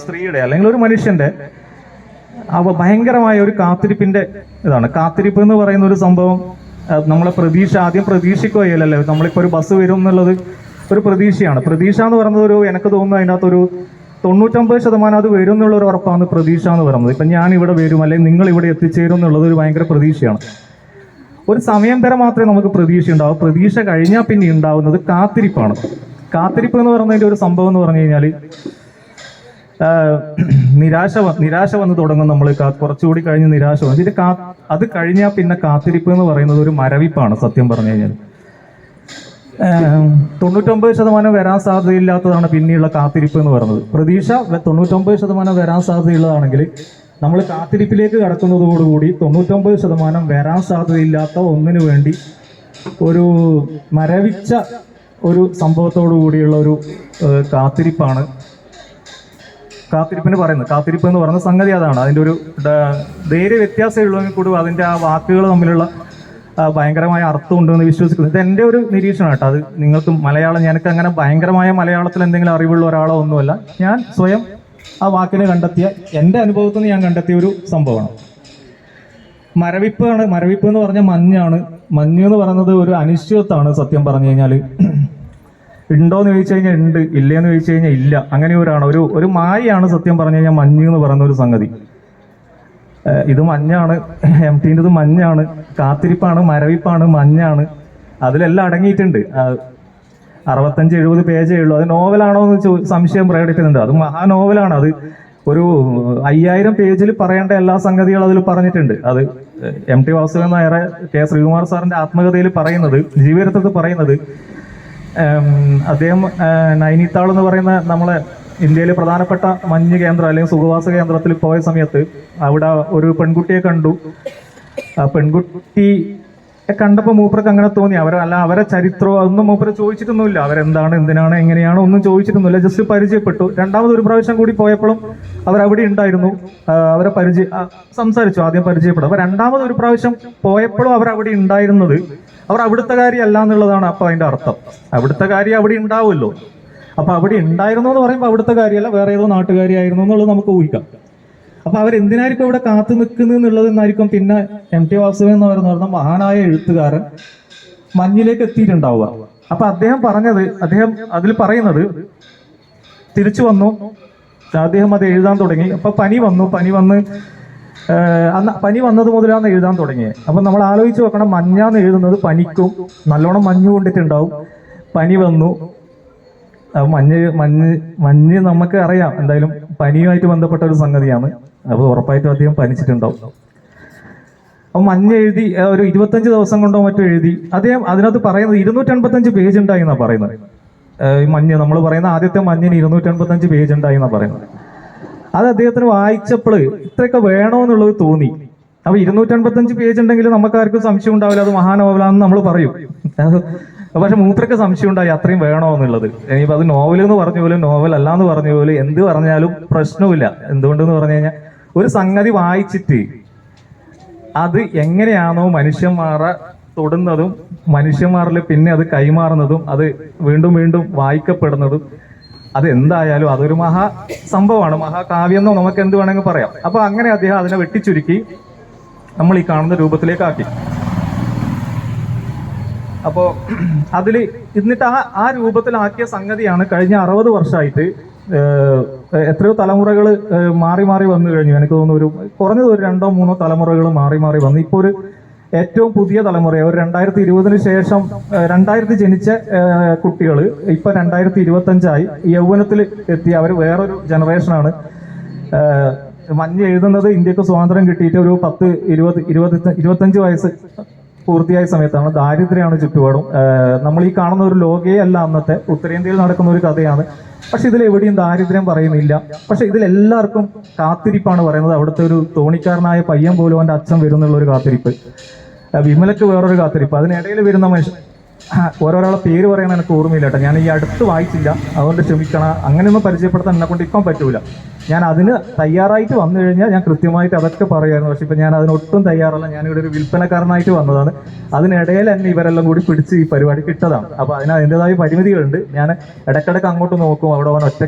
സ്ത്രീയുടെ അല്ലെങ്കിൽ ഒരു മനുഷ്യന്റെ അവ ഭയങ്കരമായ ഒരു കാത്തിരിപ്പിന്റെ ഇതാണ്. കാത്തിരിപ്പ് എന്ന് പറയുന്ന ഒരു സംഭവം നമ്മളെ പ്രതീക്ഷ ആദ്യം പ്രതീക്ഷിക്കുകയല്ലേ നമ്മളിപ്പോ ഒരു ബസ് വരും എന്നുള്ളത് ഒരു പ്രതീക്ഷയാണ്. പ്രതീക്ഷ എന്ന് പറയുന്നത് ഒരു എനിക്ക് തോന്നുന്നു അതിനകത്ത് ഒരു തൊണ്ണൂറ്റൊമ്പത് ശതമാനം അത് വരും എന്നുള്ള ഒരു ഉറപ്പാണ് പ്രതീക്ഷ എന്ന് പറയുന്നത്. ഇപ്പൊ ഞാൻ ഇവിടെ വരും അല്ലെങ്കിൽ നിങ്ങൾ ഇവിടെ എത്തിച്ചേരും എന്നുള്ളത് ഒരു ഭയങ്കര പ്രതീക്ഷയാണ്. ഒരു സമയം വരെ മാത്രമേ നമുക്ക് പ്രതീക്ഷ ഉണ്ടാവും. പ്രതീക്ഷ കഴിഞ്ഞാൽ പിന്നെ ഉണ്ടാവുന്നത് കാത്തിരിപ്പാണ്. കാത്തിരിപ്പ് എന്ന് പറയുന്നതിന്റെ ഒരു സംഭവം എന്ന് പറഞ്ഞു കഴിഞ്ഞാൽ നിരാശ നിരാശ വന്ന് തുടങ്ങും നമ്മൾ കുറച്ചുകൂടി കഴിഞ്ഞ് നിരാശ വന്നു. ഇതിന്റെ കാ അത് കഴിഞ്ഞാൽ പിന്നെ കാത്തിരിപ്പ് എന്ന് പറയുന്നത് ഒരു മരവിപ്പാണ് സത്യം പറഞ്ഞു കഴിഞ്ഞാൽ. തൊണ്ണൂറ്റൊമ്പത് ശതമാനം വരാൻ സാധ്യതയില്ലാത്തതാണ് പിന്നെയുള്ള കാത്തിരിപ്പ് എന്ന് പറയുന്നത്. പ്രതീക്ഷ തൊണ്ണൂറ്റൊമ്പത് ശതമാനം വരാൻ സാധ്യതയുള്ളതാണെങ്കിൽ നമ്മൾ കാത്തിരിപ്പിലേക്ക് കടക്കുന്നതോടുകൂടി തൊണ്ണൂറ്റൊമ്പത് ശതമാനം വരാൻ സാധ്യതയില്ലാത്ത ഒന്നിനു വേണ്ടി ഒരു മരവിച്ച ഒരു സംഭവത്തോടു കൂടിയുള്ള ഒരു കാത്തിരിപ്പാണ് കാത്തിരിപ്പിന് പറയുന്നത്. കാത്തിരിപ്പ് എന്ന് പറയുന്ന സംഗതി അതാണ്. അതിന്റെ ഒരു ധൈര്യ വ്യത്യാസമേ ഉള്ളെങ്കിൽ കൂടി അതിന്റെ ആ വാക്കുകൾ തമ്മിലുള്ള ഭയങ്കരമായ അർത്ഥം ഉണ്ടെന്ന് വിശ്വസിക്കുന്നു. ഇത് എന്റെ ഒരു നിരീക്ഷണം കേട്ടോ. അത് നിങ്ങൾക്ക് മലയാളം എനിക്ക് അങ്ങനെ ഭയങ്കരമായ മലയാളത്തിൽ എന്തെങ്കിലും അറിവുള്ള ഒരാളോ ഒന്നുമല്ല. ഞാൻ സ്വയം ആ വാക്കിനെ കണ്ടെത്തിയ എന്റെ അനുഭവത്തിൽ നിന്ന് ഞാൻ കണ്ടെത്തിയ ഒരു സംഭവമാണ്. മരവിപ്പാണ് മരവിപ്പ് എന്ന് പറഞ്ഞാൽ മഞ്ഞാണ്. മഞ്ഞ് എന്ന് പറയുന്നത് ഒരു അനിശ്ചിതത്വമാണ് സത്യം പറഞ്ഞു കഴിഞ്ഞാൽ ഉണ്ടോന്ന് ചോദിച്ചു കഴിഞ്ഞാൽ ഉണ്ട് ഇല്ലയെന്ന് ചോദിച്ചു കഴിഞ്ഞാൽ ഇല്ല. അങ്ങനെ ഒരാണ്. ഒരു ഒരു മായയാണ് സത്യം പറഞ്ഞു കഴിഞ്ഞാൽ മഞ്ഞ് എന്ന് പറയുന്ന ഒരു സംഗതി. ഇത് മഞ്ഞാണ് എം ടീന്റെ ഇത് മഞ്ഞാണ് കാത്തിരിപ്പാണ് മരവിപ്പാണ് മഞ്ഞാണ്. അതിലെല്ലാം അടങ്ങിയിട്ടുണ്ട്. അറുപത്തഞ്ച് എഴുപത് പേജേ ഉള്ളൂ. അത് നോവലാണോ എന്ന് സംശയം പ്രകടിപ്പിക്കുന്നുണ്ട്. അത് മഹാ നോവലാണ്. അത് ഒരു അയ്യായിരം പേജിൽ പറയേണ്ട എല്ലാ സംഗതികളും അതിൽ പറഞ്ഞിട്ടുണ്ട്. അത് എം ടി വാസുദേവൻ നായരെ കെ ശ്രീകുമാർ സാറിന്റെ ആത്മകഥയിൽ പറയുന്നത് ജീവചരിത്രത്തിൽ പറയുന്നത് അദ്ദേഹം നൈനിത്താൾ എന്ന് പറയുന്ന നമ്മളെ ഇന്ത്യയിലെ പ്രധാനപ്പെട്ട മഞ്ഞ് കേന്ദ്രം അല്ലെങ്കിൽ സുഖവാസ കേന്ദ്രത്തിൽ പോയ സമയത്ത് അവിടെ ഒരു പെൺകുട്ടിയെ കണ്ടു. ആ പെൺകുട്ടി കണ്ടപ്പോൾ മൂപ്പർക്ക് അങ്ങനെ തോന്നി. അവർ അല്ല അവരെ ചരിത്രമോ അതൊന്നും മൂപ്പര് ചോദിച്ചിട്ടൊന്നുമില്ല. അവരെന്താണ് എന്തിനാണ് എങ്ങനെയാണ് ഒന്നും ചോദിച്ചിട്ടൊന്നുമില്ല. ജസ്റ്റ് പരിചയപ്പെട്ടു. രണ്ടാമത് ഒരു പ്രാവശ്യം കൂടി പോയപ്പോഴും അവർ അവിടെ ഉണ്ടായിരുന്നു. അവരെ പരിചയ സംസാരിച്ചു ആദ്യം പരിചയപ്പെട്ടു. അപ്പൊ രണ്ടാമത് ഒരു പ്രാവശ്യം പോയപ്പോഴും അവർ അവിടെ ഉണ്ടായിരുന്നത് അവർ അവിടുത്തെ കാര്യമല്ല എന്നുള്ളതാണ് അപ്പൊ അതിന്റെ അർത്ഥം. അവിടുത്തെ കാര്യം അവിടെ ഉണ്ടാവുമല്ലോ. അപ്പൊ അവിടെ ഉണ്ടായിരുന്നു എന്ന് പറയുമ്പോൾ അവിടുത്തെ കാര്യമല്ല വേറെ ഏതോ നാട്ടുകാരിയായിരുന്നു എന്നുള്ളത് നമുക്ക് ഊഹിക്കാം. അപ്പൊ അവരെന്തിനായിരിക്കും ഇവിടെ കാത്തു നിൽക്കുന്നത് എന്നുള്ളത് എന്നായിരിക്കും പിന്നെ എം ടി വാസുദേവൻ എന്ന് പറയുന്ന മഹാനായ എഴുത്തുകാരൻ മഞ്ഞിലേക്ക് എത്തിയിട്ടുണ്ടാവുക. അപ്പൊ അദ്ദേഹം പറഞ്ഞത് അദ്ദേഹം അതിൽ പറയുന്നത് തിരിച്ചു വന്നു. അദ്ദേഹം അത് എഴുതാൻ തുടങ്ങി. അപ്പൊ പനി വന്നു പനി വന്ന് അന്ന് പനി വന്നത് മുതലാണ് എഴുതാൻ തുടങ്ങിയത് അപ്പൊ നമ്മൾ ആലോചിച്ച് നോക്കണം മഞ്ഞാന്ന് എഴുതുന്നത് പനിക്കും നല്ലോണം മഞ്ഞ് കൊണ്ടിട്ടുണ്ടാവും. പനി വന്നു. മഞ്ഞ് മഞ്ഞ് മഞ്ഞ് നമുക്ക് അറിയാം. എന്തായാലും പനിയുമായിട്ട് ബന്ധപ്പെട്ട ഒരു സംഗതിയാണ്. അപ്പോൾ ഉറപ്പായിട്ടും അദ്ദേഹം പനിച്ചിട്ടുണ്ടാവും. അപ്പൊ മഞ്ഞ് എഴുതി ഒരു ഇരുപത്തഞ്ച് ദിവസം കൊണ്ടോ മറ്റോ എഴുതി. അദ്ദേഹം അതിനകത്ത് പറയുന്നത് ഇരുന്നൂറ്റി അൻപത്തഞ്ച് പേജ് ഉണ്ടായി എന്നാണ് പറയുന്നത്. മഞ്ഞ് നമ്മൾ പറയുന്ന ആദ്യത്തെ മഞ്ഞിന് ഇരുന്നൂറ്റി അൻപത്തഞ്ച് പേജ് ഉണ്ടായി എന്നാണ് പറയുന്നത്. അത് അദ്ദേഹത്തിന് വായിച്ചപ്പോൾ ഇത്രയൊക്കെ വേണോന്നുള്ളത് തോന്നി. അപ്പൊ ഇരുന്നൂറ്റി അൻപത്തഞ്ച് പേജ് ഉണ്ടെങ്കിൽ നമുക്ക് ആർക്കും സംശയം ഉണ്ടാവില്ല. അത് മഹാനോവലാണെന്ന് നമ്മൾ പറയും. പക്ഷെ മൂത്രക്ക് സംശയം ഉണ്ടായി അത്രയും വേണോ എന്നുള്ളത് ഇനിയിപ്പോ അത് നോവൽ എന്ന് പറഞ്ഞ പോലും നോവൽ അല്ല എന്ന് പറഞ്ഞ പോലും എന്ത് പറഞ്ഞാലും പ്രശ്നമില്ല എന്തുകൊണ്ടെന്ന് പറഞ്ഞു കഴിഞ്ഞാൽ ഒരു സംഗതി വായിച്ചിട്ട് അത് എങ്ങനെയാണോ മനുഷ്യന്മാരെ തൊടുന്നതും മനുഷ്യന്മാരിൽ പിന്നെ അത് കൈമാറുന്നതും അത് വീണ്ടും വീണ്ടും വായിക്കപ്പെടുന്നതും അത് എന്തായാലും അതൊരു മഹാ സംഭവമാണ് മഹാകാവ്യം എന്നോ നമുക്ക് എന്ത് വേണമെങ്കിൽ പറയാം. അപ്പൊ അങ്ങനെ അദ്ദേഹം അതിനെ വെട്ടിച്ചുരുക്കി നമ്മൾ ഈ കാണുന്ന രൂപത്തിലേക്കാക്കി. അപ്പോ അതിൽ എന്നിട്ട് ആ ആ രൂപത്തിലാക്കിയ സംഗതിയാണ് കഴിഞ്ഞ അറുപത് വർഷമായിട്ട് എത്രയോ തലമുറകൾ മാറി മാറി വന്നു കഴിഞ്ഞു. എനിക്ക് തോന്നുന്നു ഒരു കുറഞ്ഞത് ഒരു രണ്ടോ മൂന്നോ തലമുറകൾ മാറി മാറി വന്നു. ഇപ്പോൾ ഒരു ഏറ്റവും പുതിയ തലമുറ ഒരു രണ്ടായിരത്തി ഇരുപതിന് ശേഷം രണ്ടായിരത്തി ജനിച്ച കുട്ടികൾ ഇപ്പൊ രണ്ടായിരത്തി ഇരുപത്തി അഞ്ചായി യൗവനത്തിൽ എത്തി അവർ വേറൊരു ജനറേഷനാണ്. മഞ്ഞ് എഴുതുന്നത് ഇന്ത്യയ്ക്ക് സ്വാതന്ത്ര്യം കിട്ടിയിട്ട് ഒരു പത്ത് ഇരുപത് ഇരുപത്തി ഇരുപത്തഞ്ച് വയസ്സ്. പൂർത്തിയായ സമയത്താണ് ദാരിദ്ര്യമാണ് ചുറ്റുപാടും. നമ്മൾ ഈ കാണുന്ന ഒരു ലോകേ അല്ല അന്നത്തെ. ഉത്തരേന്ത്യയിൽ നടക്കുന്ന ഒരു കഥയാണ്. പക്ഷെ ഇതിൽ എവിടെയും ദാരിദ്ര്യം പറയുന്നില്ല. പക്ഷെ ഇതിൽ എല്ലാവർക്കും കാത്തിരിപ്പാണ് പറയുന്നത്. അവിടുത്തെ ഒരു തോണിക്കാരനായ പയ്യൻ പോലും അവന്റെ അച്ഛൻ വരുന്നുള്ള ഒരു കാത്തിരിപ്പ് വിമലക്ക് വേറൊരു കാത്തിരിപ്പ്. അതിനിടയിൽ വരുന്ന മനുഷ്യൻ ഓരോരാളെ പേര് പറയാൻ എനിക്ക് ഓർമ്മയില്ല കേട്ടോ. ഞാൻ ഈ അടുത്ത് വായിച്ചില്ല. അതുകൊണ്ട് ക്ഷമിക്കണം. അങ്ങനെയൊന്നും പരിചയപ്പെടുത്താൻ എന്നെ കൊണ്ട് ഇപ്പം പറ്റൂല. ഞാൻ അതിന് തയ്യാറായിട്ട് വന്നു കഴിഞ്ഞാൽ ഞാൻ കൃത്യമായിട്ട് അതൊക്കെ പറയായിരുന്നു. പക്ഷെ ഇപ്പം ഞാൻ അതിനൊട്ടും തയ്യാറല്ല. ഞാനിവിടെ ഒരു വിൽപ്പനക്കാരനായിട്ട് വന്നതാണ്. അതിനിടയിൽ എന്നെ ഇവരെല്ലാം കൂടി പിടിച്ച് ഈ പരിപാടി കിട്ടതാണ് അപ്പോൾ അതിന് അതിന്റെതായ പരിമിതികളുണ്ട്. ഞാൻ ഇടയ്ക്കിടയ്ക്ക് അങ്ങോട്ട് നോക്കും. അവിടെ അവൻ ഒറ്റ